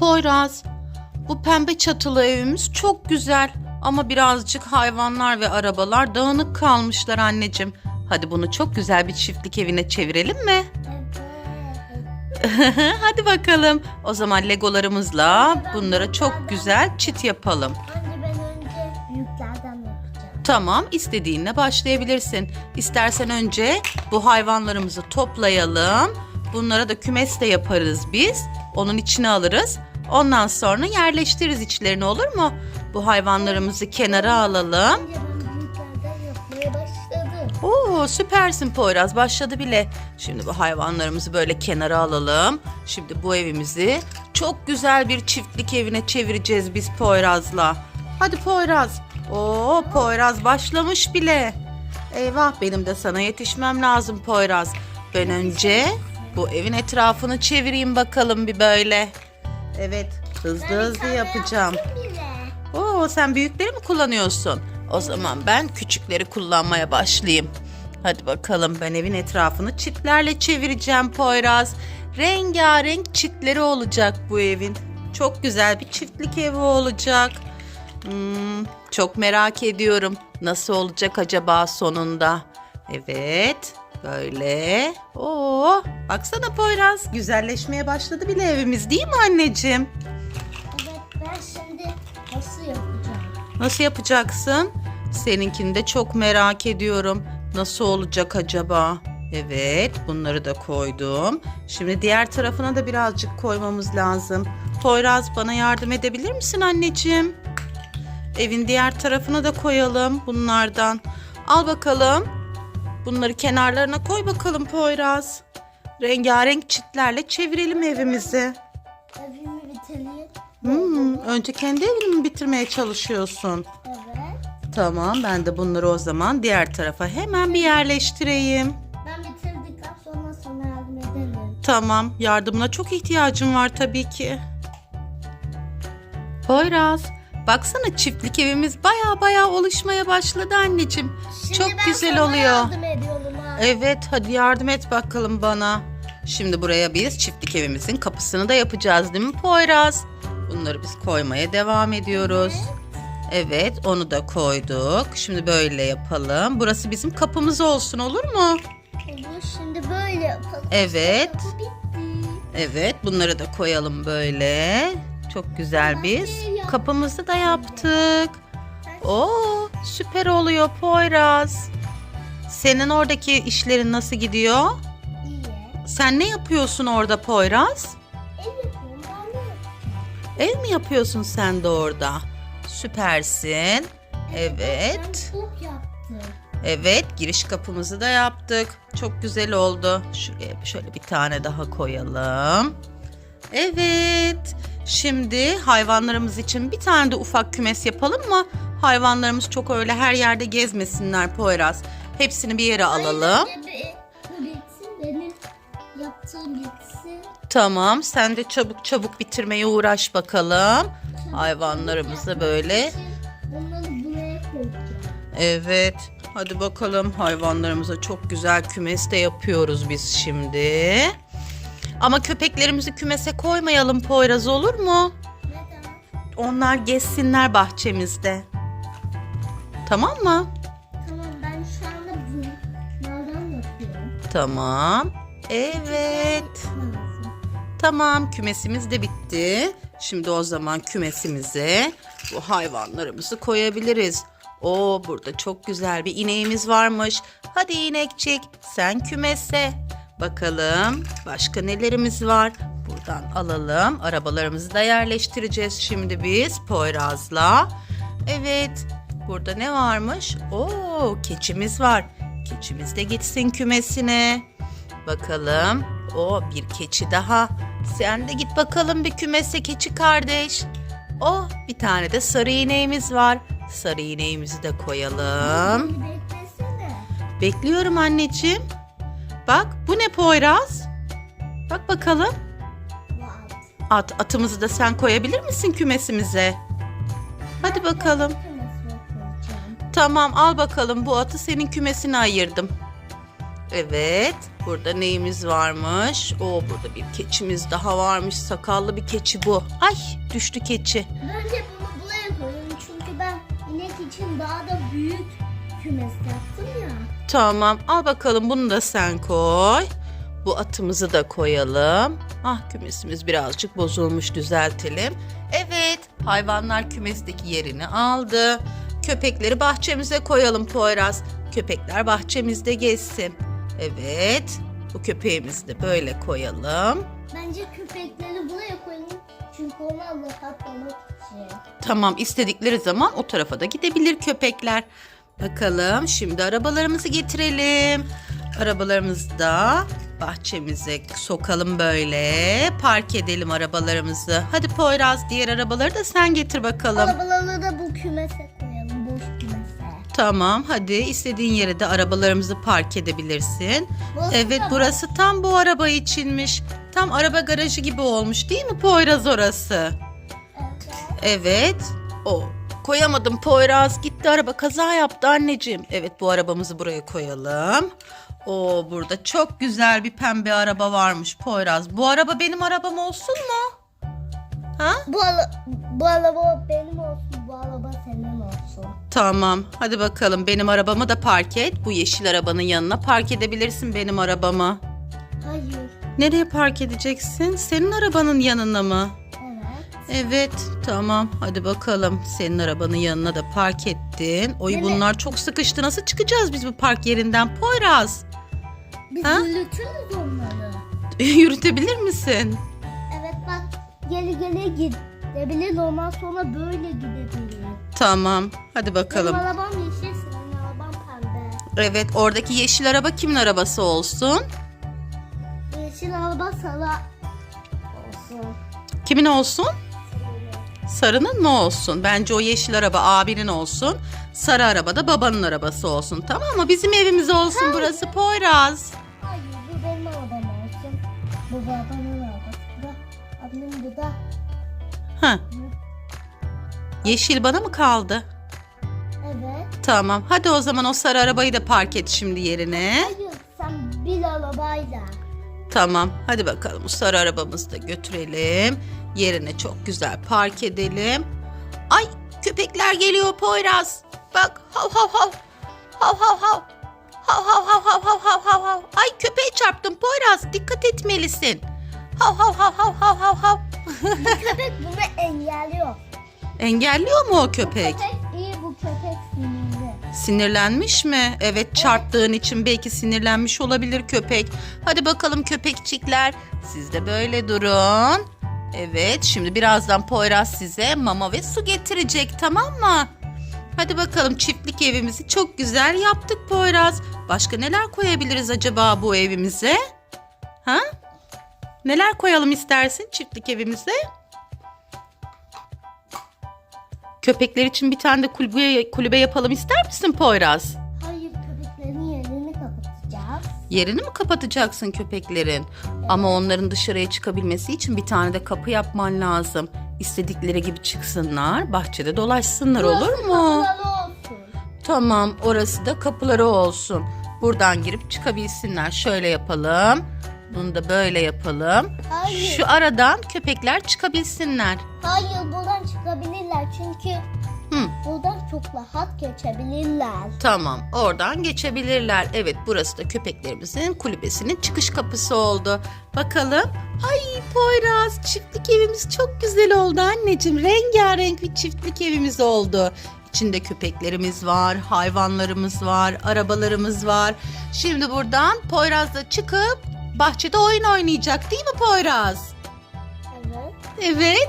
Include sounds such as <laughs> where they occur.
Poyraz, bu pembe çatılı evimiz çok güzel ama birazcık hayvanlar ve arabalar dağınık kalmışlar anneciğim. Hadi bunu çok güzel bir çiftlik evine çevirelim mi? <laughs> Hadi bakalım. O zaman legolarımızla bunlara çok güzel çit yapalım. Anne ben önce büyüklerden yapacağım. Tamam, istediğinle başlayabilirsin. İstersen önce bu hayvanlarımızı toplayalım. Bunlara da kümes de yaparız biz. Onun içine alırız. Ondan sonra yerleştiririz içlerine olur mu? Bu hayvanlarımızı kenara alalım. Oo süpersin Poyraz başladı bile. Şimdi bu hayvanlarımızı böyle kenara alalım. Şimdi bu evimizi çok güzel bir çiftlik evine çevireceğiz biz Poyraz'la. Hadi Poyraz. Oo Poyraz başlamış bile. Eyvah benim de sana yetişmem lazım Poyraz. Ben önce bu evin etrafını çevireyim bakalım bir böyle. Evet hızlı Ben hızlı yapacağım. yaptım bile. Oo sen büyükleri mi kullanıyorsun? O zaman ben küçükleri kullanmaya başlayayım. Hadi bakalım ben evin etrafını çitlerle çevireceğim Poyraz. Rengarenk çitleri olacak bu evin. Çok güzel bir çiftlik evi olacak. Hmm, çok merak ediyorum. Nasıl olacak acaba sonunda? Evet. Böyle. Oo, baksana Poyraz. Güzelleşmeye başladı bile evimiz değil mi anneciğim? Evet ben şimdi nasıl yapacağım? Nasıl yapacaksın? Seninkini de çok merak ediyorum. Nasıl olacak acaba? Evet, bunları da koydum. Şimdi diğer tarafına da birazcık koymamız lazım. Poyraz bana yardım edebilir misin anneciğim? Evin diğer tarafına da koyalım bunlardan. Al bakalım. Bunları kenarlarına koy bakalım Poyraz. Rengarenk çitlerle çevirelim evimizi. Evimi bitireyim. Hmm, önce kendi evini bitirmeye çalışıyorsun? Evet. Tamam ben de bunları o zaman diğer tarafa hemen bir yerleştireyim. Ben bitirdikten sonra sana yardım ederim. Tamam yardımına çok ihtiyacım var tabii ki. Poyraz baksana çiftlik evimiz baya baya oluşmaya başladı anneciğim. Şimdi çok ben güzel sana oluyor. yardım ediyorum ha. Evet hadi yardım et bakalım bana. Şimdi buraya biz çiftlik evimizin kapısını da yapacağız değil mi Poyraz? Bunları biz koymaya devam ediyoruz. Evet onu da koyduk. Şimdi böyle yapalım. Burası bizim kapımız olsun olur mu? Olur şimdi böyle yapalım. Evet. Bu bitti. Evet bunları da koyalım böyle. Çok güzel biz. Kapımızı da yaptık. Oo süper oluyor Poyraz. Senin oradaki işlerin nasıl gidiyor? İyi. Sen ne yapıyorsun orada Poyraz? Ev mi yapıyorsun sen de orada? Süpersin. Evet. Evet, giriş kapımızı da yaptık. Çok güzel oldu. Şuraya şöyle bir tane daha koyalım. Evet. Şimdi hayvanlarımız için bir tane de ufak kümes yapalım mı? Hayvanlarımız çok öyle her yerde gezmesinler Poyraz. Hepsini bir yere alalım. Tamam, sen de çabuk çabuk bitirmeye uğraş bakalım. Hayvanlarımızı böyle. Koyacağım. Evet. Hadi bakalım hayvanlarımıza çok güzel kümes de yapıyoruz biz şimdi. Ama köpeklerimizi kümese koymayalım Poyraz olur mu? Neden? Onlar gezsinler bahçemizde. Tamam mı? Tamam ben şu anda bunlardan yapıyorum. Tamam. Evet. Tamam kümesimiz de bitti. Şimdi o zaman kümesimize bu hayvanlarımızı koyabiliriz. Oo burada çok güzel bir ineğimiz varmış. Hadi inekçik sen kümese. Bakalım başka nelerimiz var. Buradan alalım. Arabalarımızı da yerleştireceğiz şimdi biz Poyraz'la. Evet burada ne varmış? Oo keçimiz var. Keçimiz de gitsin kümesine. Bakalım. O bir keçi daha. Sen de git bakalım bir kümese keçi kardeş. O bir tane de sarı ineğimiz var. Sarı ineğimizi de koyalım. Beklesene. Bekliyorum anneciğim. Bak bu ne Poyraz? Bak bakalım. At. At atımızı da sen koyabilir misin kümesimize? Hadi bakalım. Tamam al bakalım bu atı senin kümesine ayırdım. Evet. Burada neyimiz varmış? O burada bir keçimiz daha varmış. Sakallı bir keçi bu. Ay düştü keçi. Bence bunu buraya koyalım çünkü ben inek için daha da büyük kümes yaptım ya. Tamam al bakalım bunu da sen koy. Bu atımızı da koyalım. Ah kümesimiz birazcık bozulmuş düzeltelim. Evet hayvanlar kümesteki yerini aldı. Köpekleri bahçemize koyalım Poyraz. Köpekler bahçemizde gezsin. Evet bu köpeğimizi de böyle koyalım. Bence köpekleri buraya koyalım çünkü onlar rahatlamak için. Tamam istedikleri zaman o tarafa da gidebilir köpekler. Bakalım şimdi arabalarımızı getirelim. Arabalarımızı da bahçemize sokalım böyle. Park edelim arabalarımızı. Hadi Poyraz diğer arabaları da sen getir bakalım. Arabaları da bu kümese koyalım, boş kümese. Tamam hadi istediğin yere de arabalarımızı park edebilirsin. Burası Evet da burası tam bu araba içinmiş. Tam araba garajı gibi olmuş değil mi Poyraz orası? Evet. Evet. O. Koyamadım Poyraz. Gitti araba kaza yaptı anneciğim. Evet bu arabamızı buraya koyalım. O burada çok güzel bir pembe araba varmış Poyraz. Bu araba benim arabam olsun mu? Ha? Bu, ala- bu araba benim olsun, bu araba senin olsun. Tamam. Hadi bakalım benim arabamı da park et. Bu yeşil arabanın yanına park edebilirsin benim arabamı. Hayır. Nereye park edeceksin? Senin arabanın yanına mı? Evet. Tamam hadi bakalım senin arabanın yanına da park ettin. Oy Evet. bunlar çok sıkıştı nasıl çıkacağız biz bu park yerinden Poyraz? Biz Ha? yürütürüz onları. <laughs> Yürütebilir misin? Evet bak geri geri gidebilir ondan sonra böyle gidebilir. Tamam hadi bakalım. Benim arabam yeşil senin araban pembe. Evet oradaki yeşil araba kimin arabası olsun? Yeşil araba sarı olsun. Kimin olsun? Sarının mı olsun? Bence o yeşil araba abinin olsun. Sarı araba da babanın arabası olsun tamam mı? Bizim evimiz olsun burası Poyraz. Hayır bu benim arabam olsun. Bu babanın arabası da. Annem bu da. Ha. Yeşil bana mı kaldı? Evet. Tamam. Hadi o zaman o sarı arabayı da park et şimdi yerine. Hayır. Tamam. Hadi bakalım. Bu sarı arabamızı da götürelim. Yerine çok güzel park edelim. Ay köpekler geliyor Poyraz. Bak hav hav hav. Hav hav hav. Hav hav hav hav hav hav hav hav. Ay köpeğe çarptım Poyraz. Dikkat etmelisin. Hav hav hav hav hav hav hav. Köpek bunu engelliyor. Engelliyor mu o köpek? Köpek iyi bu köpek sinirli. Sinirlenmiş mi? Evet çarptığın için belki sinirlenmiş olabilir köpek. Hadi bakalım köpekçikler. Siz de böyle durun. Evet şimdi birazdan Poyraz size mama ve su getirecek tamam mı? Hadi bakalım çiftlik evimizi çok güzel yaptık Poyraz. Başka neler koyabiliriz acaba bu evimize? Ha? Neler koyalım istersin çiftlik evimize? Köpekler için bir tane de kulübe, kulübe yapalım ister misin Poyraz? Hayır köpeklerin yerini kapatacağız. Yerini mi kapatacaksın köpeklerin? Ama onların dışarıya çıkabilmesi için bir tane de kapı yapman lazım. İstedikleri gibi çıksınlar, bahçede dolaşsınlar olur mu? Olsun. Tamam, orası da kapıları olsun. Buradan girip çıkabilsinler. Şöyle yapalım. Bunu da böyle yapalım. Hayır. Şu aradan köpekler çıkabilsinler. Hayır buradan çıkabilirler çünkü Hı. buradan çok rahat geçebilirler. Tamam, oradan geçebilirler. Evet, burası da köpeklerimizin kulübesinin çıkış kapısı oldu. Bakalım. Ay Poyraz, çiftlik evimiz çok güzel oldu anneciğim. Rengarenk bir çiftlik evimiz oldu. İçinde köpeklerimiz var, hayvanlarımız var, arabalarımız var. Şimdi buradan Poyraz'la çıkıp bahçede oyun oynayacak değil mi Poyraz? Evet. Evet.